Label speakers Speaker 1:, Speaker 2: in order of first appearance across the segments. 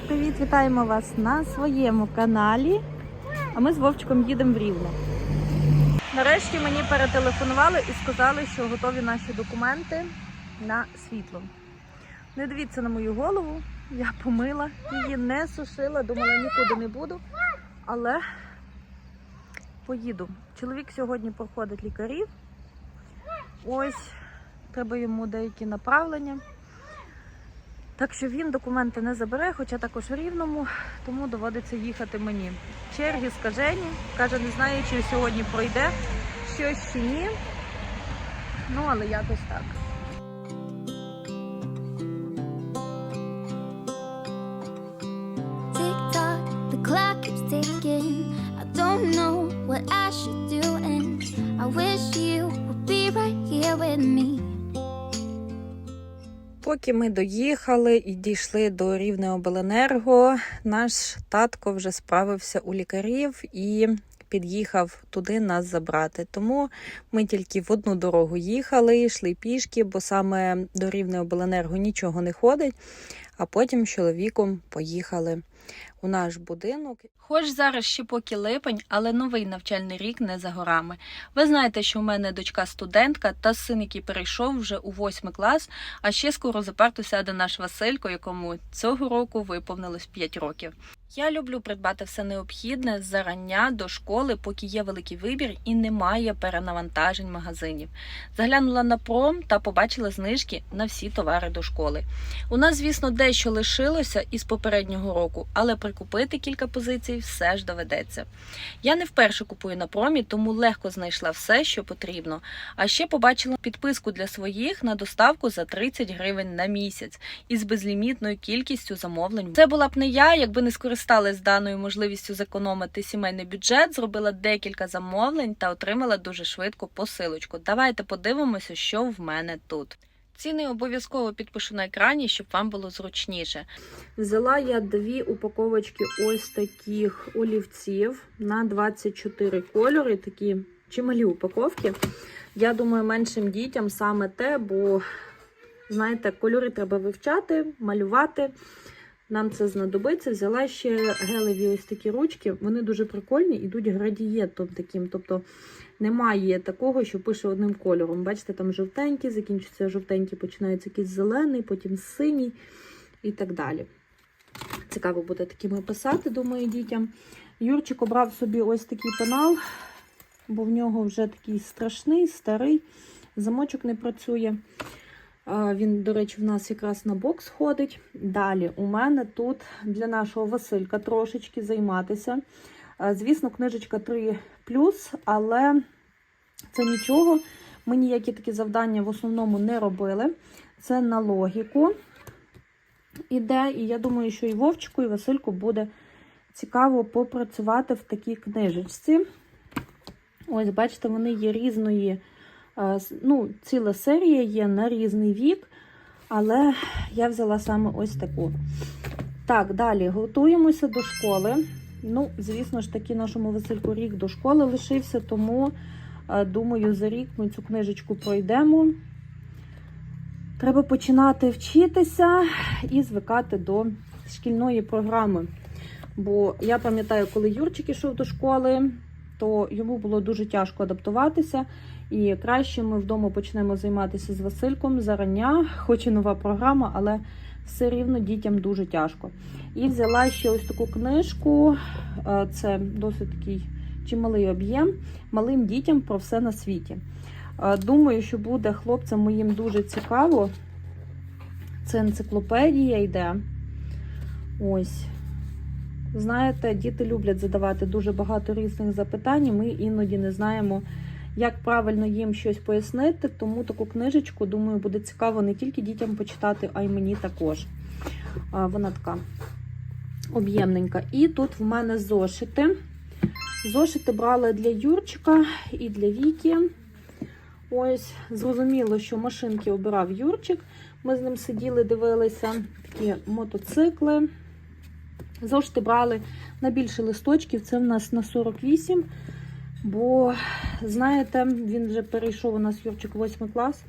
Speaker 1: Привіт-привіт! Вітаємо вас на своєму каналі. А ми з Вовчиком їдемо в Рівне. Нарешті мені перетелефонували і сказали, що готові наші документи на світло. Не дивіться на мою голову, я помила, її не сушила, думала, нікуди не буду. Але поїду. Чоловік сьогодні проходить лікарів. Ось треба йому деякі направлення. Так що він документи не забере, хоча також в рівному, тому доводиться їхати мені. Черги скажені, каже, не знаю, чи сьогодні пройде щось чи ні. Ну, але якось так.
Speaker 2: With me.
Speaker 1: Поки ми доїхали і дійшли до Рівне Обленерго, наш татко вже справився у лікарів і під'їхав туди нас забрати. Тому ми тільки в одну дорогу їхали, йшли пішки, бо саме до Рівне Обленерго нічого не ходить. А потім з чоловіком поїхали у наш будинок. Хоч зараз ще поки липень, але новий навчальний рік не за горами. Ви знаєте, що у мене дочка студентка та син, який перейшов вже у восьмий клас, а ще скоро за парту сяде наш Василько, якому цього року виповнилось 5 років. Я люблю придбати все необхідне зарання до школи, поки є великий вибір і немає перенавантажень магазинів. Заглянула на пром та побачила знижки на всі товари до школи. У нас, звісно, дещо лишилося із попереднього року, але прикупити кілька позицій все ж доведеться. Я не вперше купую на промі, тому легко знайшла все, що потрібно. А ще побачила підписку для своїх на доставку за 30 гривень на місяць із безлімітною кількістю замовлень. Це була б не я, якби не скористалась даною можливістю зекономити сімейний бюджет, зробила декілька замовлень та отримала дуже швидко посилочку. Давайте подивимося, що в мене тут. Ціни обов'язково підпишу на екрані, щоб вам було зручніше. Взяла я дві упаковочки ось таких олівців на 24 кольори, такі чималі упаковки. Я думаю, меншим дітям саме те, бо, знаєте, кольори треба вивчати, малювати. Нам це знадобиться. Взяла ще гелеві ось такі ручки. Вони дуже прикольні, ідуть градієнтом таким. Тобто немає такого, що пише одним кольором. Бачите, там жовтенький, закінчується жовтенький, починається якийсь зелений, потім синій і так далі. Цікаво буде такими писати, думаю, дітям. Юрчик обрав собі ось такий пенал, бо в нього вже такий страшний, старий, замочок не працює. Він, до речі, в нас якраз на бок сходить. Далі у мене тут для нашого Василька трошечки займатися. Звісно, книжечка 3 але це нічого. Ми ніякі такі завдання в основному не робили. Це на логіку іде, і я думаю, що і Вовчику, і Васильку буде цікаво попрацювати в такій книжечці. Ось, бачите, вони є різної, ну, ціла серія є на різний вік, але я взяла саме ось таку. Так, далі готуємося до школи. Ну, звісно ж таки, нашому Васильку рік до школи лишився, тому, е, думаю, за рік ми цю книжечку пройдемо. Треба починати вчитися і звикати до шкільної програми. Бо я пам'ятаю, коли Юрчик ішов до школи, то йому було дуже тяжко адаптуватися. І краще ми вдома почнемо займатися з Васильком зарання, хоч і нова програма, але все рівно дітям дуже тяжко. І взяла ще ось таку книжку, е, це досить такий чималий об'єм, малим дітям про все на світі. Е, Думаю, що буде хлопцям моїм дуже цікаво. Це енциклопедія йде. Ось. Знаєте, діти люблять задавати дуже багато різних запитань. і Ми іноді не знаємо, як правильно їм щось пояснити. Тому таку книжечку, думаю, буде цікаво не тільки дітям почитати, а й мені також. Вона така об'ємненька. І тут в мене зошити. Зошити брала для Юрчика і для Віки. Ось, зрозуміло, що машинки обирав Юрчик. Ми з ним сиділи, дивилися такі мотоцикли. Зошити брали на більше листочків, це в нас на 48. Бо, знаєте, він вже перейшов у нас Юрчик 8 клас.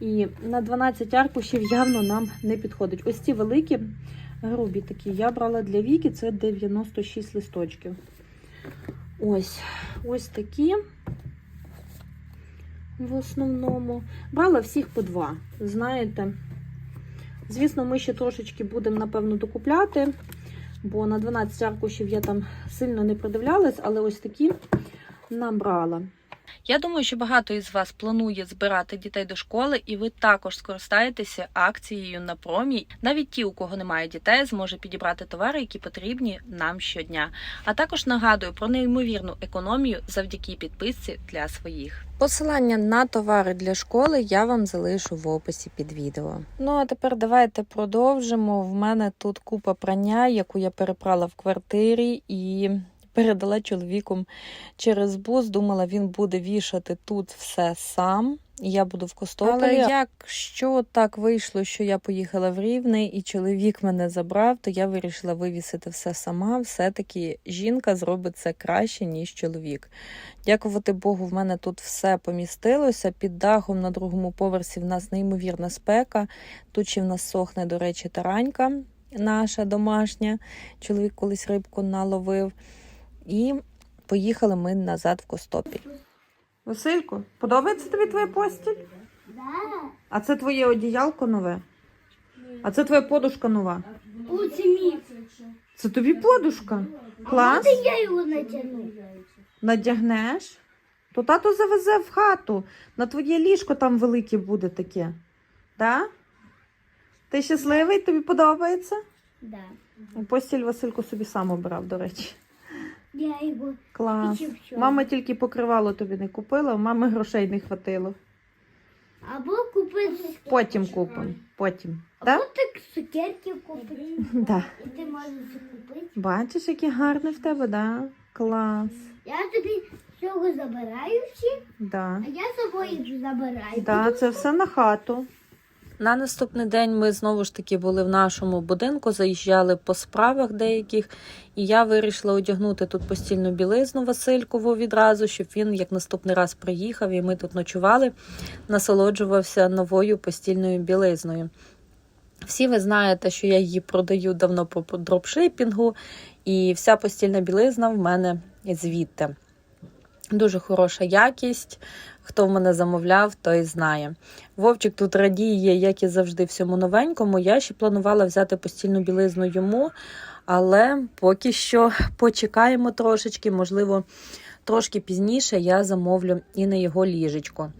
Speaker 1: І на 12 аркушів явно нам не підходить. Ось ці великі Грубі такі. Я брала для Віки, це 96 листочків. Ось, ось такі. В основному. Брала всіх по два, знаєте. Звісно, ми ще трошечки будемо, напевно, докупляти, бо на 12 аркушів я там сильно не продивлялась, але ось такі набрала. Я думаю, що багато із вас планує збирати дітей до школи, і ви також скористаєтеся акцією на промі. Навіть ті, у кого немає дітей, зможе підібрати товари, які потрібні нам щодня. А також нагадую про неймовірну економію завдяки підписці для своїх. Посилання на товари для школи я вам залишу в описі під відео. Ну а тепер давайте продовжимо. В мене тут купа прання, яку я перепрала в квартирі і передала чоловіком через бус. Думала, він буде вішати тут все сам. Я буду в Костополі. Але якщо так вийшло, що я поїхала в Рівне і чоловік мене забрав, то я вирішила вивісити все сама. Все-таки жінка зробить це краще, ніж чоловік. Дякувати Богу, в мене тут все помістилося. Під дахом на другому поверсі в нас неймовірна спека. Тут ще в нас сохне, до речі, таранька наша домашня. Чоловік колись рибку наловив. І поїхали ми назад в Костопіль. Василько, подобається тобі твоя постіль?
Speaker 2: Да.
Speaker 1: А це твоє одіялко нове? А це твоя подушка нова?
Speaker 2: У цемі.
Speaker 1: Це тобі подушка? Клас?
Speaker 2: Я його натягну.
Speaker 1: Надягнеш? То тато завезе в хату. На твоє ліжко там велике буде таке. Да? Ти щасливий? Тобі подобається?
Speaker 2: Да.
Speaker 1: Постіль Василько собі сам обрав, до речі.
Speaker 2: Я його
Speaker 1: Клас. Мама тільки покривало тобі не купила, у мами грошей не хватило.
Speaker 2: або купити.
Speaker 1: Потім купимо. Потім.
Speaker 2: Або
Speaker 1: Так?
Speaker 2: так цукерки купити.
Speaker 1: Да.
Speaker 2: І ти можеш це купити.
Speaker 1: Бачиш, яке гарне в тебе, да? Клас.
Speaker 2: Я тобі цього забираю всі,
Speaker 1: Да.
Speaker 2: а я з собою забираю.
Speaker 1: Да, це все на хату. На наступний день ми знову ж таки були в нашому будинку, заїжджали по справах деяких, і я вирішила одягнути тут постільну білизну Василькову відразу, щоб він як наступний раз приїхав, і ми тут ночували, насолоджувався новою постільною білизною. Всі ви знаєте, що я її продаю давно по дропшипінгу, і вся постільна білизна в мене звідти. Дуже хороша якість. Хто в мене замовляв, той знає. Вовчик тут радіє, як і завжди, всьому новенькому. Я ще планувала взяти постільну білизну йому, але поки що почекаємо трошечки, можливо, трошки пізніше я замовлю і на його ліжечко.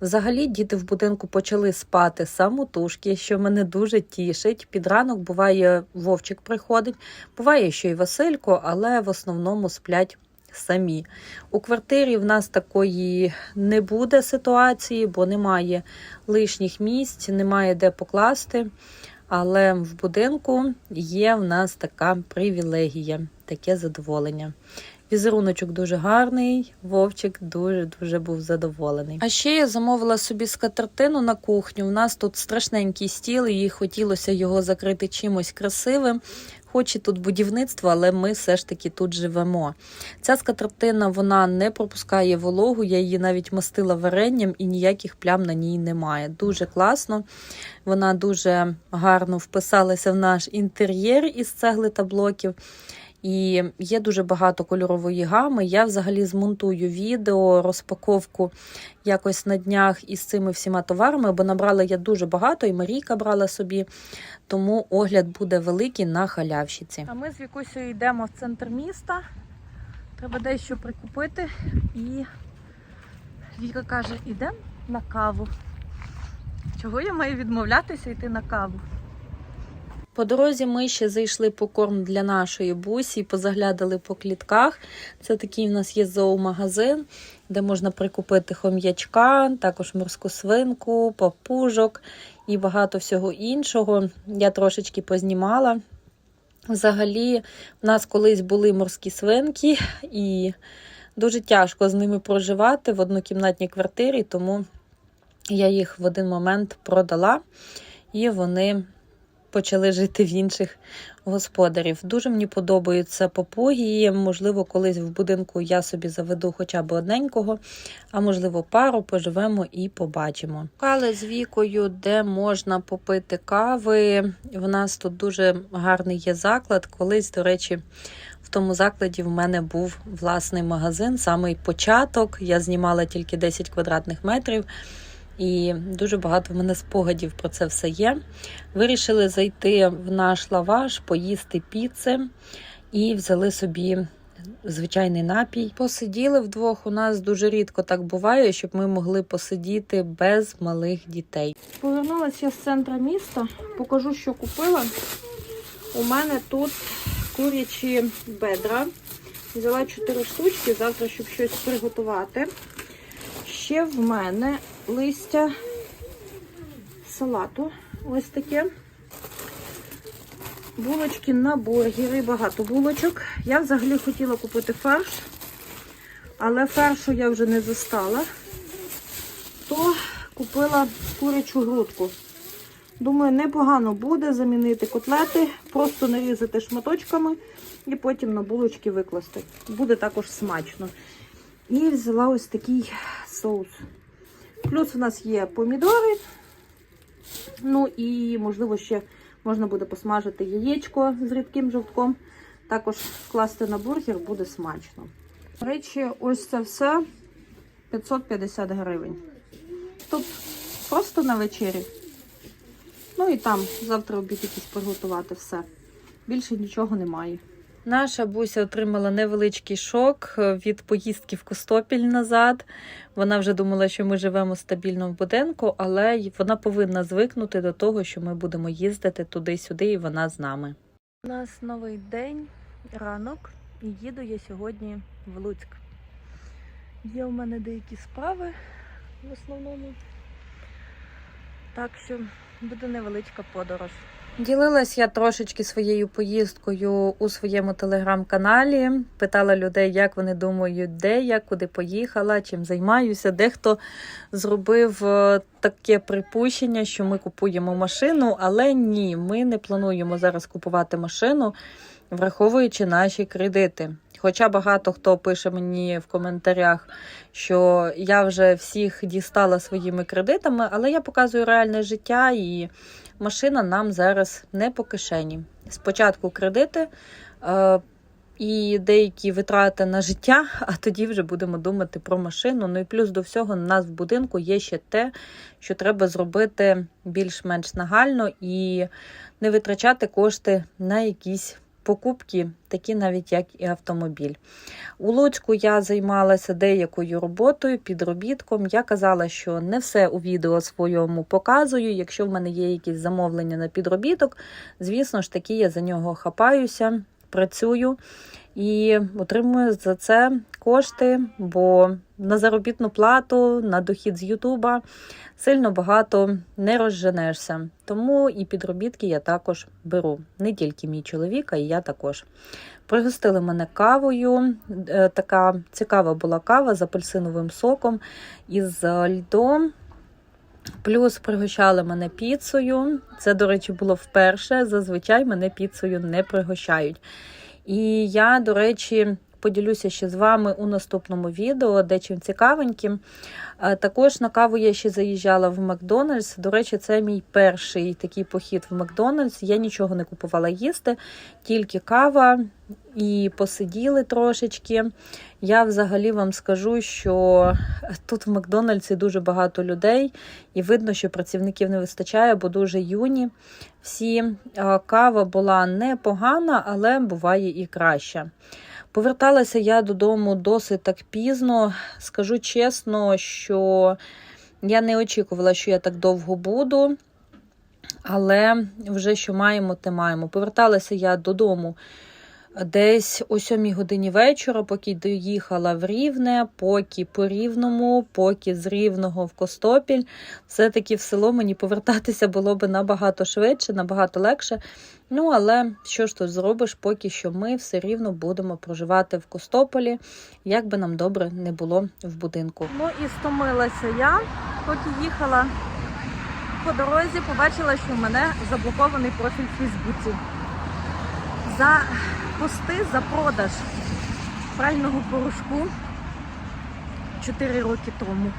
Speaker 1: Взагалі, діти в будинку почали спати самотужки, що мене дуже тішить. Під ранок буває, вовчик приходить, буває, що і Василько, але в основному сплять самі. У квартирі в нас такої не буде ситуації, бо немає лишніх місць, немає де покласти. Але в будинку є в нас така привілегія, таке задоволення. Візеруночок дуже гарний, вовчик дуже-дуже був задоволений. А ще я замовила собі скатертину на кухню. У нас тут страшненький стіл, і хотілося його закрити чимось красивим. Хоч і тут будівництво, але ми все ж таки тут живемо. Ця скатертина вона не пропускає вологу, я її навіть мастила варенням і ніяких плям на ній немає. Дуже класно. Вона дуже гарно вписалася в наш інтер'єр із цегли та блоків. І є дуже багато кольорової гами. Я взагалі змонтую відео, розпаковку якось на днях із цими всіма товарами, бо набрала я дуже багато, і Марійка брала собі, тому огляд буде великий на халявщиці. А ми з Вікусею йдемо в центр міста. Треба дещо прикупити. І Віка каже: ідемо на каву. Чого я маю відмовлятися йти на каву? По дорозі ми ще зайшли по корм для нашої бусі, позаглядали по клітках. Це такий в нас є зоомагазин, де можна прикупити хом'ячка, також морську свинку, папужок і багато всього іншого. Я трошечки познімала. Взагалі, в нас колись були морські свинки, і дуже тяжко з ними проживати в однокімнатній квартирі, тому я їх в один момент продала, і вони почали жити в інших господарів. Дуже мені подобаються попуги. Можливо, колись в будинку я собі заведу хоча б одненького, а можливо, пару поживемо і побачимо. Шукали з вікою, де можна попити кави. В нас тут дуже гарний є заклад. Колись, до речі, в тому закладі в мене був власний магазин, самий початок. Я знімала тільки 10 квадратних метрів. І дуже багато в мене спогадів про це все є. Вирішили зайти в наш лаваш, поїсти піци і взяли собі звичайний напій. Посиділи вдвох. У нас дуже рідко так буває, щоб ми могли посидіти без малих дітей. Повернулася з центра міста, покажу, що купила. У мене тут курячі бедра. Взяла 4 штучки завтра, щоб щось приготувати. Ще в мене листя салату. Ось таке. Булочки на бургери, багато булочок. Я взагалі хотіла купити фарш, але фаршу я вже не застала. То купила курячу грудку. Думаю, непогано буде замінити котлети, просто нарізати шматочками і потім на булочки викласти. Буде також смачно. І взяла ось такий соус. Плюс у нас є помідори. Ну і, можливо, ще можна буде посмажити яєчко з рідким жовтком. Також класти на бургер буде смачно. До речі, ось це все 550 гривень. Тут просто на вечері. Ну і там завтра обід якийсь приготувати все. Більше нічого немає. Наша буся отримала невеличкий шок від поїздки в Костопіль назад. Вона вже думала, що ми живемо стабільно в будинку, але вона повинна звикнути до того, що ми будемо їздити туди-сюди, і вона з нами. У нас новий день, ранок, і їду я сьогодні в Луцьк. Є у мене деякі справи в основному. Так що буде невеличка подорож. Ділилась я трошечки своєю поїздкою у своєму телеграм-каналі. Питала людей, як вони думають, де я, куди поїхала, чим займаюся. Дехто зробив е, таке припущення, що ми купуємо машину, але ні, ми не плануємо зараз купувати машину, враховуючи наші кредити. Хоча багато хто пише мені в коментарях, що я вже всіх дістала своїми кредитами, але я показую реальне життя і машина нам зараз не по кишені. Спочатку кредити е, і деякі витрати на життя, а тоді вже будемо думати про машину. Ну і плюс до всього, у нас в будинку є ще те, що треба зробити більш-менш нагально і не витрачати кошти на якісь. Покупки, такі навіть як і автомобіль. У Луцьку я займалася деякою роботою, підробітком. Я казала, що не все у відео своєму показую. Якщо в мене є якісь замовлення на підробіток, звісно ж таки, я за нього хапаюся, працюю і отримую за це кошти, бо на заробітну плату, на дохід з Ютуба сильно багато не розженешся. Тому і підробітки я також беру. Не тільки мій чоловік, а і я також. Пригостили мене кавою. Е, Така цікава була кава з апельсиновим соком із льдом. Плюс пригощали мене піцею. Це, до речі, було вперше. Зазвичай мене піцею не пригощають. І я, до речі, поділюся ще з вами у наступному відео, де чим цікавеньким. Е, Також на каву я ще заїжджала в Макдональдс. До речі, це мій перший такий похід в Макдональдс. Я нічого не купувала їсти, тільки кава і посиділи трошечки. Я взагалі вам скажу, що тут в Макдональдсі дуже багато людей, і видно, що працівників не вистачає, бо дуже юні. Всі Е, кава була непогана, але буває і краща. Поверталася я додому досить так пізно. Скажу чесно, що я не очікувала, що я так довго буду. Але вже що маємо, те маємо. Поверталася я додому десь о 7 годині вечора, поки доїхала в Рівне, поки по Рівному, поки з Рівного в Костопіль. Все-таки в село мені повертатися було би набагато швидше, набагато легше. Ну, але що ж тут зробиш, поки що ми все рівно будемо проживати в Костополі, як би нам добре не було в будинку. Ну і стомилася я, поки їхала по дорозі побачила, що в мене заблокований профіль в Фейсбуці. За пости за продаж прального порошку 4 роки тому.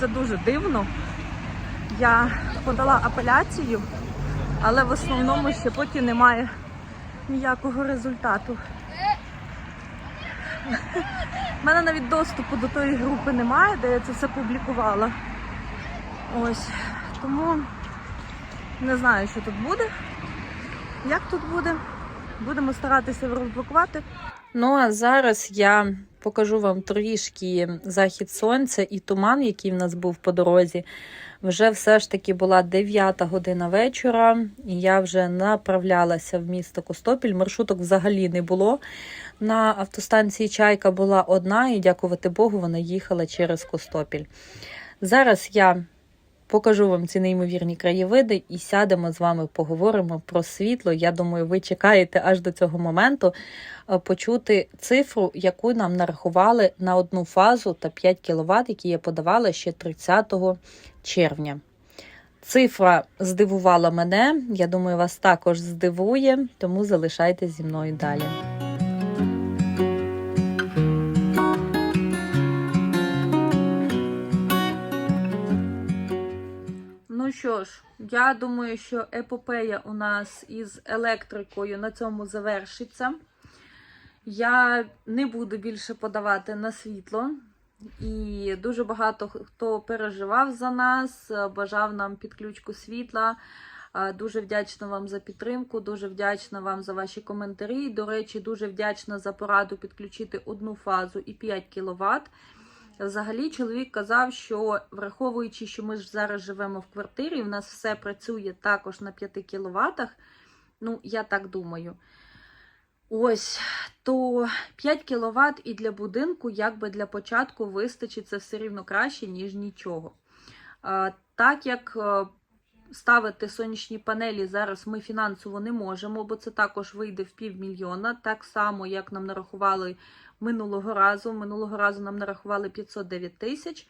Speaker 1: Це дуже дивно. Я подала апеляцію, але в основному ще поки немає ніякого результату. У мене навіть доступу до тої групи немає, де я це все публікувала. Ось. Тому не знаю, що тут буде. Як тут буде? Будемо старатися розблокувати. Ну а зараз я покажу вам трішки захід сонця і туман, який в нас був по дорозі. Вже все ж таки була 9 година вечора, і я вже направлялася в місто Костопіль. Маршруток взагалі не було. На автостанції Чайка була одна, і дякувати Богу, вона їхала через Костопіль. Зараз я покажу вам ці неймовірні краєвиди і сядемо з вами, поговоримо про світло. Я думаю, ви чекаєте аж до цього моменту е, почути цифру, яку нам нарахували на одну фазу та 5 кВт, які я подавала ще 30 червня. Цифра здивувала мене. Я думаю, вас також здивує, тому залишайтесь зі мною далі. Що ж, я думаю, що епопея у нас із електрикою на цьому завершиться. Я не буду більше подавати на світло. І дуже багато хто переживав за нас, бажав нам підключку світла. Дуже вдячна вам за підтримку, дуже вдячна вам за ваші коментарі. До речі, дуже вдячна за пораду підключити одну фазу і 5 кВт. Взагалі, чоловік казав, що враховуючи, що ми ж зараз живемо в квартирі, в нас все працює також на 5 кВт. Ну, я так думаю. Ось, то 5 кВт і для будинку, якби для початку вистачить це все рівно краще, ніж нічого. Так як е, ставити сонячні панелі зараз ми фінансово не можемо, бо це також вийде в півмільйона, так само, як нам нарахували минулого разу. Минулого разу нам нарахували 509 тисяч,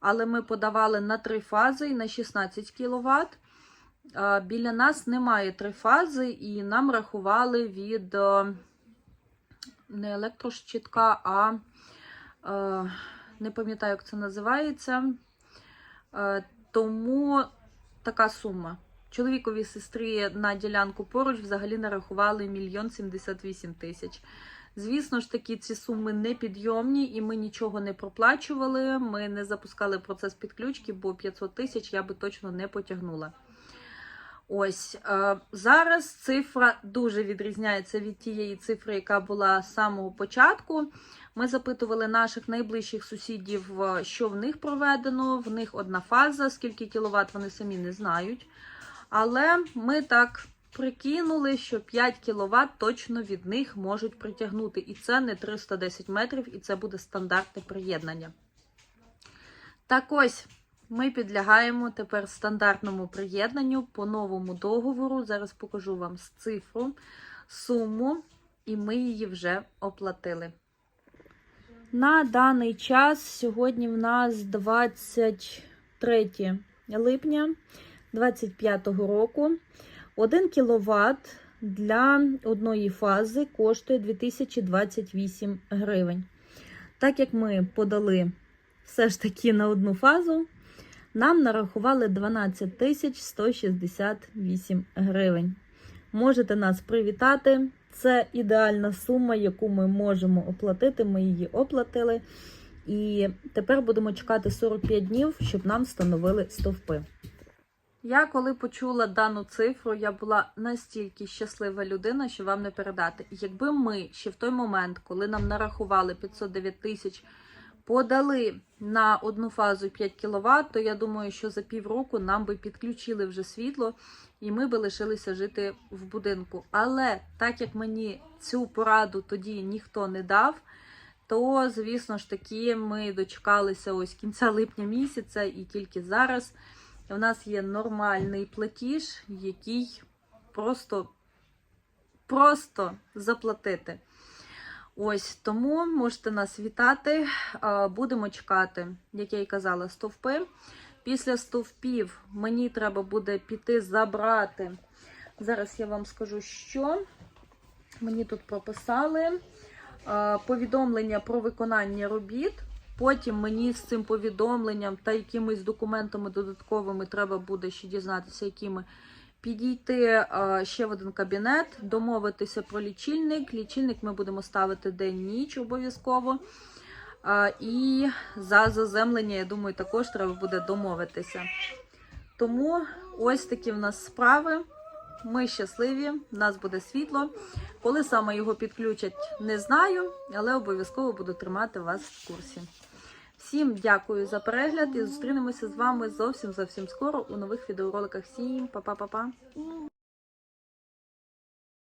Speaker 1: але ми подавали на три фази і на 16 кВт. Біля нас немає три фази, і нам рахували від е, не електрощитка, а е, не пам'ятаю, як це називається. Е, Тому така сума. Чоловікові сестрі на ділянку поруч взагалі нарахували мільйон 78 тисяч. Звісно ж таки, ці суми непідйомні, і ми нічого не проплачували. Ми не запускали процес підключки, бо 500 тисяч я би точно не потягнула. Ось е, зараз цифра дуже відрізняється від тієї цифри, яка була з самого початку. Ми запитували наших найближчих сусідів, е, що в них проведено. В них одна фаза, скільки кіловат вони самі не знають. Але ми так прикинули, що 5 кВт точно від них можуть притягнути. І це не 310 метрів, і це буде стандартне приєднання. Так ось, ми підлягаємо тепер стандартному приєднанню по новому договору. Зараз покажу вам цифру, суму, і ми її вже оплатили. На даний час сьогодні в нас 23 липня 2025 року. 1 кВт для одної фази коштує 2028 гривень. Так як ми подали все ж таки на одну фазу, нам нарахували 12 168 гривень. Можете нас привітати. Це ідеальна сума, яку ми можемо оплатити. Ми її оплатили. І тепер будемо чекати 45 днів, щоб нам встановили стовпи. Я коли почула дану цифру, я була настільки щаслива людина, що вам не передати. Якби ми ще в той момент, коли нам нарахували 509 тисяч, подали на одну фазу 5 кВт, то я думаю, що за півроку нам би підключили вже світло, і ми би лишилися жити в будинку. Але так як мені цю пораду тоді ніхто не дав, то, звісно ж таки, ми дочекалися ось кінця липня місяця, і тільки зараз у нас є нормальний платіж, який просто, просто заплатити. Ось тому можете нас вітати. Будемо чекати, як я і казала, стовпи. Після стовпів мені треба буде піти забрати. Зараз я вам скажу, що мені тут прописали повідомлення про виконання робіт. Потім мені з цим повідомленням та якимись документами додатковими треба буде ще дізнатися, якими підійти ще в один кабінет, домовитися про лічильник. Лічильник ми будемо ставити день-ніч обов'язково. І за заземлення, я думаю, також треба буде домовитися. Тому ось такі в нас справи. Ми щасливі, в нас буде світло. Коли саме його підключать, не знаю, але обов'язково буду тримати вас в курсі. Всім дякую за перегляд і зустрінемося з вами зовсім зовсім скоро у нових відеороликах. Всім па-па-па-па!